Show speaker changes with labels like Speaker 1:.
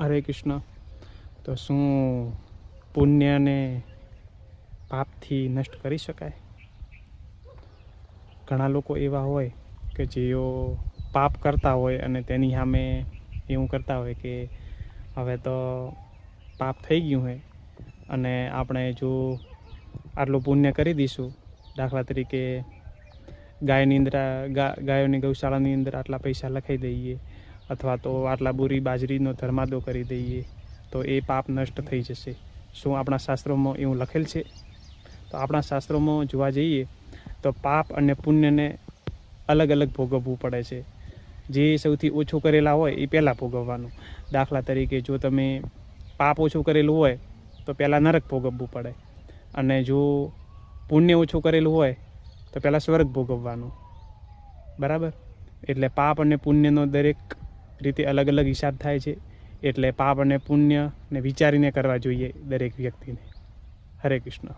Speaker 1: હરે કૃષ્ણ. તો શું પુણ્યને પાપથી નષ્ટ કરી શકાય? ઘણા લોકો એવા હોય કે જેઓ પાપ કરતા હોય અને તેની સામે એવું કરતા હોય કે હવે તો પાપ થઈ ગયું હોય અને આપણે જો આટલું પુણ્ય કરી દઈશું, દાખલા તરીકે ગાયની અંદર ગાયોની ગૌશાળાની અંદર આટલા પૈસા લખાઈ દઈએ અથવા તો આટલા બોરી બાજરીનો ધર્માદો કરી દઈએ, તો એ પાપ નષ્ટ થઈ જશે. શું આપણા શાસ્ત્રોમાં એવું લખેલ છે? તો આપણા શાસ્ત્રોમાં જોવા જઈએ, તો પાપ અને પુણ્યને અલગ અલગ ભોગવવું પડે છે. જે સૌથી ઓછું કરેલા હોય એ પહેલાં ભોગવવાનું. દાખલા તરીકે જો તમે પાપ ઓછું કરેલું હોય, તો પહેલાં નરક ભોગવવું પડે. અને જો પુણ્ય ઓછું કરેલું હોય, તો પહેલાં સ્વર્ગ ભોગવવાનું. બરાબર? એટલે પાપ અને પુણ્યનો દરેક રીતે અલગ અલગ હિસાબ થાય છે. એટલે પાપ અને પુણ્યને વિચારીને કરવા જોઈએ દરેક વ્યક્તિને. હરે કૃષ્ણ.